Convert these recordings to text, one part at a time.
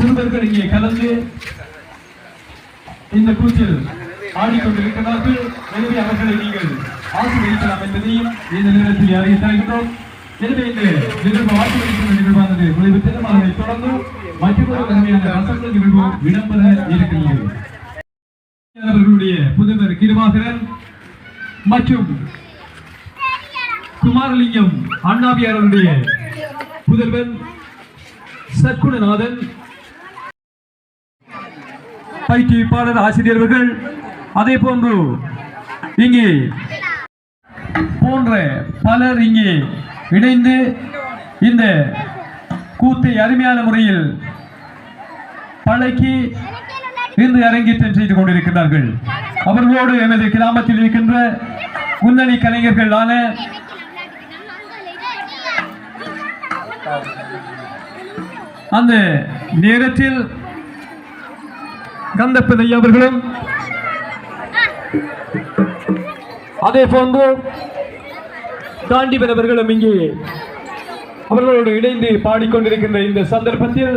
சிறுவர்கள் இங்கே கலந்து இந்த கூற்றில் ஆடிக்கொண்டிருக்கிறார்கள். எனவே அவர்களை நீங்கள் ஆசீர்வதிக்கலாம் என்பதையும் இந்த நேரத்தில் அறிவித்திருக்கிறோம் எனவே இந்த நிகழ்வு ஆசீர்வதிக்கும் நிகழ்வானது முடிவு முடிவுற்றது அதனை தொடர்ந்து மற்றொரு வகையான ரசங்கள் நிகழ்வு விளம்பர இருக்கிறது. அவர்களுடைய புதுவர் கிருபாகரன் மற்றும் குமாரலிங்கம் அண்ணாவியார் அவருடைய புதல்வன் சற்குணநாதன் பயிற்றுவிப்பாளர் ஆசிரியர்கள் அதே போன்று இங்கே போன்ற பலர் இங்கே இணைந்து இந்த கூத்தை அருமையான முறையில் பழக்கி இன்று அரங்கேற்றம் செய்து கொண்டிருக்கிறார்கள். அவர்களோடு எமது கிராமத்தில் இருக்கின்ற முன்னணி கலைஞர்களான அந்த நேரத்தில் கந்தப்பதை அவர்களும். அதே போன்று தாண்டி அவர்களும் இங்கே அவர்களோடு இணைந்து பாடிக்கொண்டிருக்கின்ற இந்த சந்தர்ப்பத்தில்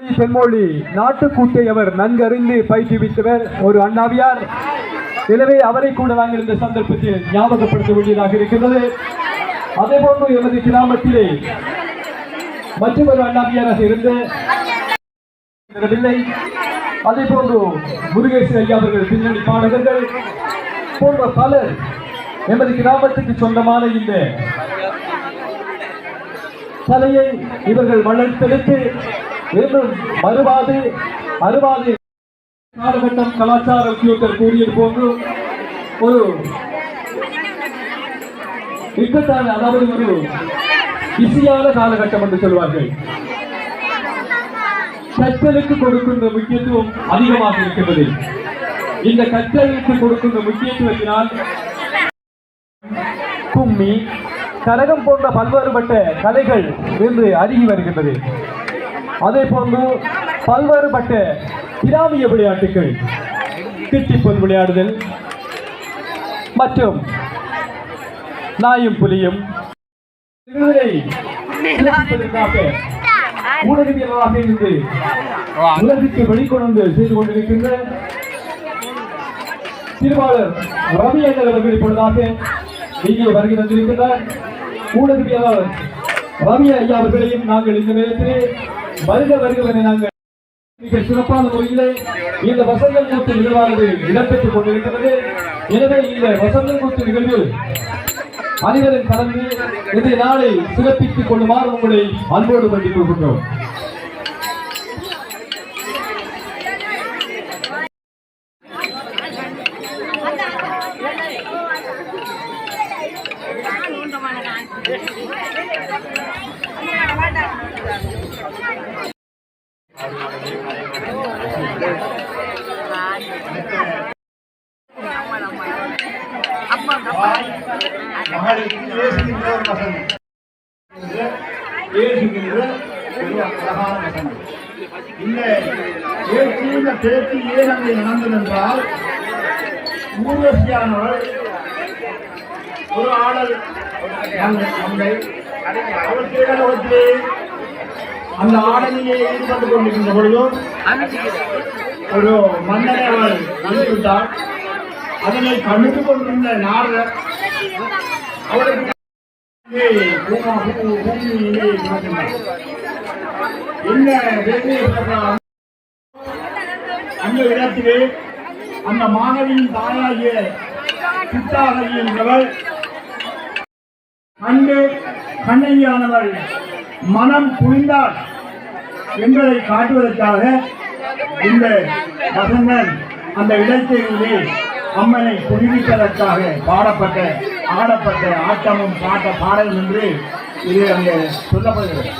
செம்மொழி நாட்டுக்கூட்டை அவர் நன்கறிந்து பயிற்றுவித்தவர் ஒரு அண்ணாவியார். எனவே அவரை கூட நாங்கள் இந்த சந்தர்ப்பத்தில் ஞாபகப்படுத்த வேண்டியதாக இருக்கின்றது. அதே போன்று எமது கிராமத்திலே மற்றொரு அண்ணாவியாராக இருந்து அதே போன்று முருகேசன் ஐயா அவர்கள் பின்னணி பாடகர்கள் போன்ற பலர் எமது கிராமத்துக்கு சொந்தமான இந்த கலையை இவர்கள் வளர்த்தெடுத்து இன்னும் மறுவாது அறுவாது காலகட்டம் கலாச்சார உத்தியோகர் கூறியது போன்று ஒரு இக்கட்டான அதாவது ஒரு பிஸியான காலகட்டம் என்று சொல்வார்கள். கற்றலுக்கு கொடுக்கின்ற முக்கியத்துவம் அதிகமாக இருக்கிறது. இந்த கற்றலுக்கு கொடுக்கின்ற முக்கியத்துவத்தினால் கும்மி கரகம் போன்ற பல்வேறுபட்ட கலைகள் இன்று அருகி வருகின்றது. அதே போன்று பல்வேறுபட்ட கிராமிய விளையாட்டுகள் கிட்டிப்பொன் விளையாடுதல் மற்றும் நாயும் புலியும். இதுவரை சிறப்பிப்பதற்காக ஊடகவியலாளராக இருந்து உலகிற்கு வெளிக்கொண்டு செய்து கொண்டிருக்கின்ற திருவாளர் ரவி அண்ணல் அவர்கள் இப்பொழுதாக இங்கே வருகை தந்திருக்கிறார் ஊடகவியலாளர் ரவி ஐயா அவர்களையும் நாங்கள் இந்த நேரத்திலே வருக வருகிறவரை நாங்கள் மிக சிறப்பான முறையிலே இந்த வசந்தம் கூத்து நிகழ்வானது இடம்பெற்றுக் கொண்டிருக்கிறது எனவே இந்த வசந்தம் கூத்து நிகழ்வு அனைவரும் கலந்து இந்த நாளை சிறப்பித்துக் கொள்ளுமாறு உங்களை அன்போடு பண்ணிக் கொள்கின்றோம் மகளுக்கு ஏசுகின்ற ஒரு வசனம் ஏசுகின்ற பெரிய அழகான வசனம் இந்த ஏற்றி இந்த பேச்சு ஏன் அங்கே நடந்தது என்றால் ஊர்வசியானவள் ஒரு ஆடல் மங்கை அவள் கேடலோகத்திலே அந்த ஆடலிலே ஈடுபட்டுக் கொண்டிருக்கின்ற பொழுதும் ஒரு மன்னனை அவள் அனுப்பிவிட்டாள் அதனை கண்டு கொண்டிருந்த நாரதர் அவருக்கு பூமியிலே என்ன அந்த இடத்திலே அந்த மாணவியின் தாயாகிய சித்தாகி என்றவள் அன்பு கண்ணையானவள் மனம் புரிந்தார் என்பதை காட்டுவதற்காக இந்த வசந்தன் அந்த இடத்திலே அம்மனை புரிவிப்பதற்காக பாடப்பட்ட ஆடப்பட்ட ஆட்டமும் பாட்ட பாடல் என்று இது அங்கே சொல்லப்படுகிறது.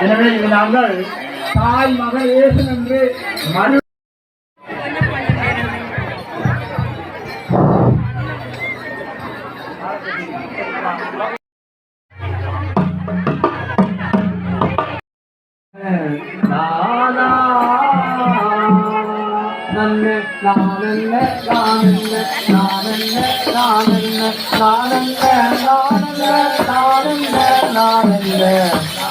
எனவே இது நாங்கள் தாய் மகள் ஏசன் என்று மறு நானல்ல நானல்ல நானல்ல நானல்ல நானல்ல நானல்ல நானல்ல நானன்ன.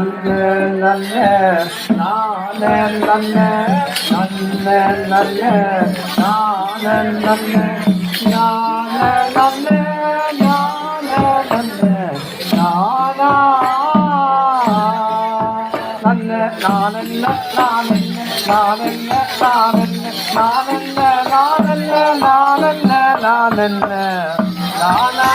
நன்ன நன்ன நான நன்ன நன்ன நன்ன நான நன்ன ஞான நன்ன ஞான நன்ன நானா நன்ன நானென்ன நானென்ன நானென்ன நானென்ன நானென்ன நானென்ன நானென்ன நானா.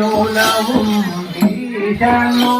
Rola, rola. down on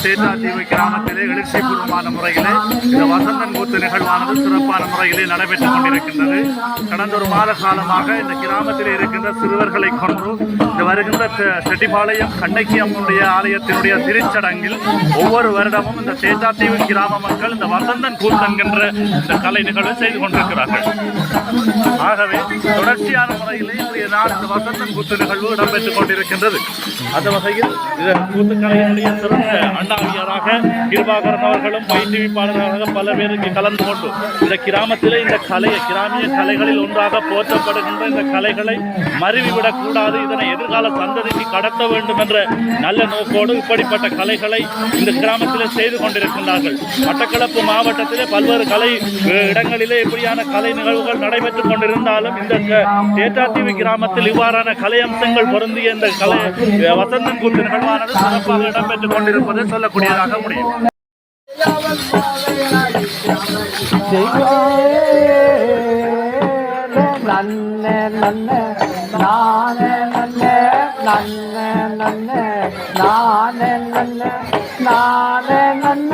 Batticaloa கிராமத்திலே எழுச்சிபூர்வமான முறையிலே இந்த வசந்தன் கூத்து நிகழ்வானது சிறப்பான முறையிலே நடைபெற்றுக் கொண்டிருக்கின்றது. கடந்த ஒரு மாத காலமாக இந்த கிராமத்தில் இருக்கின்ற சிறுவர்களை கொன்று இந்த வருகின்ற செட்டிபாளையம் கண்ணகி அம்மனுடைய ஆலயத்தினுடைய திருச்சடங்கில் ஒவ்வொரு வருடமும் இந்த சேத்தாத்தீவு கிராம மக்கள் இந்த வசந்தன் கூத்து என்கின்ற இந்த கலை நிகழ்வு செய்து கொண்டிருக்கிறார்கள். ஆகவே தொடர்ச்சியான முறையிலே இன்றைய நாள் இந்த வசந்தன் கூத்து நிகழ்வு இடம்பெற்றுக் கொண்டிருக்கின்றது. அந்த வகையில் இந்த கூத்துக்கலையினுடைய சிறந்த அண்ணாவியராக கிருபாகரன் அவர்களும் பயிற்றுவிப்பாளராக பல பேர் இங்கே கலந்து கொண்டு இந்த கிராமத்திலே இந்த கலையை கிராமிய கலைகளில் ஒன்றாக போற்றப்படுகின்ற இந்த கலைகளை மருவிவிடக் கூடாது இதனை எதிர்கால சந்ததிக்கு கடத்த வேண்டும் என்ற நல்ல நோக்கோடு இப்படிப்பட்ட கலைகளை இந்த கிராமத்தில் செய்து கொண்டிருக்கின்றார்கள். மட்டக்களப்பு மாவட்டத்திலே பல்வேறு கலை இடங்களிலே இப்படியான கலை நிகழ்வுகள் நடைபெற்றுக் கொண்டிருந்தாலும் இந்த க- தேட்டாத்தீவு கிராமத்தில் இவ்வாறான கலை அம்சங்கள் பொருந்திய இந்த கலை வசந்தன் கூத்து நிகழ்வானது சிறப்பாக இடம்பெற்றுக் கொண்டிருப்பதை சொல்லக்கூடியதாக முடியும் நன்ன நன்ன நான நன்ன நன்ன நன்ன நான நன்ன நான நன்ன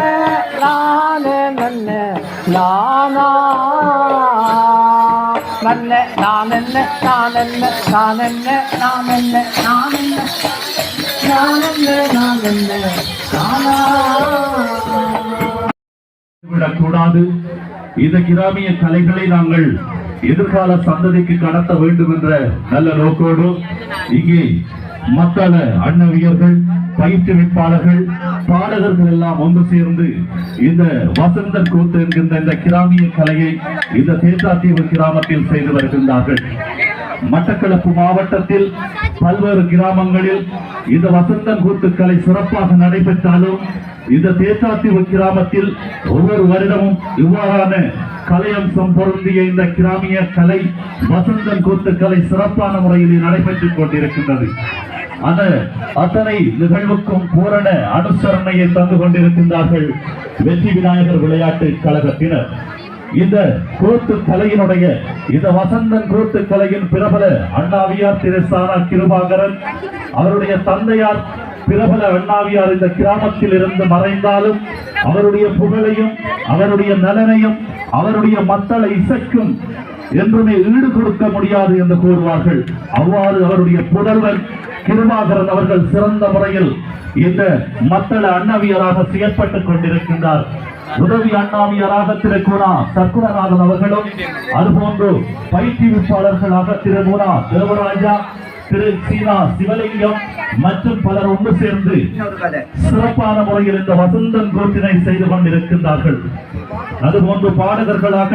நான நன்ன நானா விடக்கூடாது. இந்த கிராமிய கலைகளை நாங்கள் எதிர்கால சந்ததிக்கு கடத்த வேண்டும் என்ற நல்ல நோக்கோடு இங்கே மக்கள அன்னவியர்கள் பயிற்றுவிப்பாளர்கள் பாடகர்கள் எல்லாம் ஒன்று சேர்ந்து இந்த வசந்த கூத்து என்கின்ற இந்த கிராமிய கலையை இந்த தேசாத்தீவு கிராமத்தில் செய்து வருகின்றார்கள். மட்டக்களப்பு மாவட்டத்தில் பல்வேறு கிராமங்களில் இந்த வசந்தன் கூத்துக்களை சிறப்பாக நடைபெற்றாலும் இந்த தேசாத்தீவு கிராமத்தில் ஒவ்வொரு வருடமும் இவ்வாறான கலையம்சம் பொருந்திய இந்த கிராமிய கலை வசந்தன் கூத்துக்களை சிறப்பான முறையில் நடைபெற்றுக் கொண்டிருக்கின்றது. அந்த அத்தனை நிகழ்வுக்கும் பூரண அனுசரணையை தந்து கொண்டிருக்கின்றார்கள் வெற்றி விநாயகர் விளையாட்டு கழகத்தினர். இந்த கூத்து கலையினுடைய இந்த வசந்தன் கூத்து கலையின் பிரபல அண்ணாவியார் திரு சாரா கிருபாகரன் அவருடைய தந்தையார் பிரபல அண்ணாவியார் இந்த கிராமத்தில் இருந்து மறைந்தாலும் அவருடைய புகழையும் அவருடைய நலனையும் அவருடைய மத்தளை இசைக்கும் என்றுமே ஈடு கொடுக்க முடியாது என்று கூறுவார்கள். அவ்வாறு அவருடைய புதல்வர் கிருபாகரன் அவர்கள் சிறந்த முறையில் இந்த மத்தள அண்ணாவியராக செயற்பட்டுக் கொண்டிருக்கின்றார். உதவி அண்ணாவியராக திரு குணா சர்க்குணநாதன் அவர்களும் அதுபோன்று பயிற்றுவிப்பாளர்களாக திரு குணா தேவராஜா திரு சீனா சிவலிங்கம் மற்றும் பலர் ஒன்று சேர்ந்து சிறப்பான முறையில் இந்த வசந்தன் கூட்டினை செய்து கொண்டிருக்கின்றார்கள். அதுபோன்று பாடகர்களாக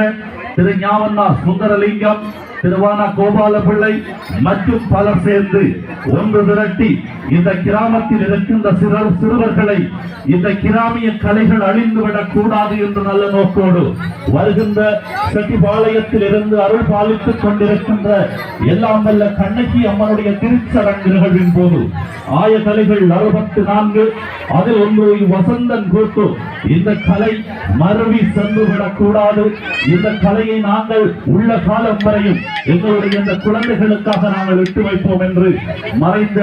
திரு ஞாவண்ணா சுந்தரலிங்கம் திருவான கோபால பிள்ளை மற்றும் பலர் சேர்ந்து ஒன்று திரட்டி இந்த கிராமத்தில் இருக்கின்ற சிறு சிறுவர்களை இந்த கிராமிய கலைகள் அழிந்துவிடக் கூடாது என்று நல்ல நோக்கோடு வருகின்ற செட்டிபாளையத்தில் இருந்து அருள் பாலித்துக் கொண்டிருக்கின்ற எல்லாம் வல்ல கண்ணகி அம்மனுடைய திருச்சடங்கு நிகழ்வின் போது ஆய கலைகள் அறுபத்தி நான்கு அதில் ஒன்று வசந்தன் கூட்டு இந்த கலை மருவி சென்று விடக்கூடாது இந்த கலையை நாங்கள் உள்ள காலம் வரையும் எங்களுடைய இந்த குழந்தைகளுக்காக நாங்கள் விட்டு வைப்போம் என்று மறைந்த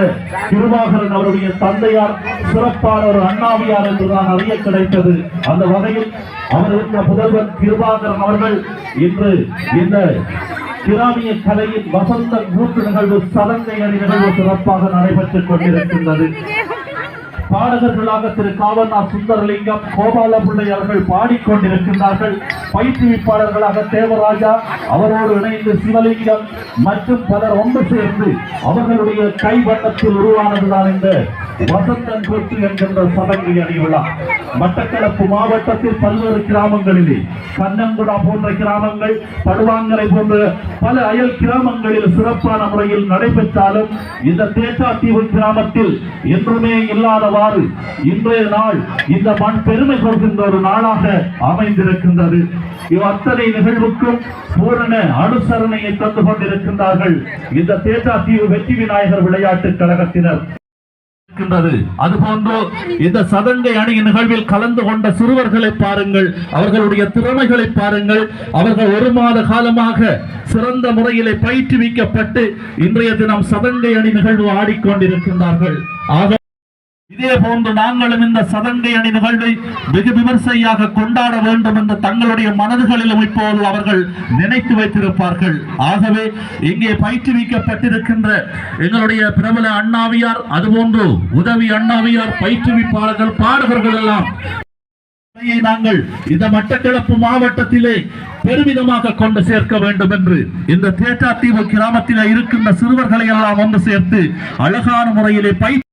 திருவாகரன் அவருடைய தந்தையார் சிறப்பான ஒரு அண்ணாவியார் என்றுதான் அறிய கிடைத்தது. அந்த வகையில் அவர் முதல்வர் புதல்வர் திருவாகரன் அவர்கள் இன்று இந்த கிராமிய கலையின் வசந்த கூட்டு நிகழ்வு சலங்கை அணி நிகழ்வு சிறப்பாக நடைபெற்றுக் கொண்டிருக்கின்றது. பாடகர்களாக திரு காவண்ணா சுந்தரலிங்கம் கோபால பிள்ளை அவர்கள் பாடிக்கொண்டிருக்கின்றார்கள். பயிற்றுவிப்பாளர்களாக தேவராஜா அவரோடு இணைந்து சிவலிங்கம் மற்றும் பலர் ஒன்று சேர்ந்து அவர்களுடைய கைவண்ணத்தில் உருவானதுதான் இந்த வசந்தன் கூத்து என்கின்ற சடங்கு அணிவிழா மட்டக்களப்பு மாவட்டத்தில் பல்வேறு கிராமங்களிலே கண்ணங்குடா போன்ற கிராமங்கள் படுவாங்கரை போன்ற பல அயல் கிராமங்களில் சிறப்பான முறையில் நடைபெற்றாலும் இந்த தேட்டாத்தீவு கிராமத்தில் என்றுமே இல்லாதவாறு இன்றைய நாள் இந்த மண் பெருமை கொள்கின்ற ஒரு நாளாக அமைந்திருக்கின்றது. இவ் அத்தனை நிகழ்வுக்கும் பூரண அனுசரணையை தந்து கொண்டிருக்கின்றார்கள் இந்த தேட்டாத்தீவு வெற்றி விநாயகர் விளையாட்டுக் கழகத்தினர். இருக்கின்றது. அதுபோன்று இந்த சதங்கை அணி நிகழ்வில் கலந்து கொண்ட சிறுவர்களை பாருங்கள் அவர்களுடைய திறமைகளை பாருங்கள் அவர்கள் ஒரு மாத காலமாக சிறந்த முறையிலே பயிற்றுவிக்கப்பட்டு இன்றைய தினம் சதங்கை அணி நிகழ்வு ஆடிக்கொண்டிருக்கின்றார்கள். ஆக இதே போன்று நாங்களும் இந்த சதங்கை அணி நிகழ்வை வெகு விமர்சையாக கொண்டாட வேண்டும் என்று தங்களுடைய மனதுகளிலும் இப்போது அவர்கள் நினைத்து வைத்திருப்பார்கள். ஆகவே இங்கே பயிற்றுவிக்கப்பட்டிருக்கின்ற எங்களுடைய பிரபல அண்ணாவியார் அதுபோன்று உதவி அண்ணாவியார் பயிற்றுவிப்பாளர்கள் பாடகர்கள் எல்லாம் நாங்கள் இந்த மட்டக்களப்பு மாவட்டத்திலே பெருமிதமாக கொண்டு சேர்க்க வேண்டும் என்று இந்த தேட்டாத்தீவு கிராமத்தில் இருக்கின்ற சிறுவர்களை எல்லாம் ஒன்று சேர்த்து அழகான முறையிலே பயிற்சி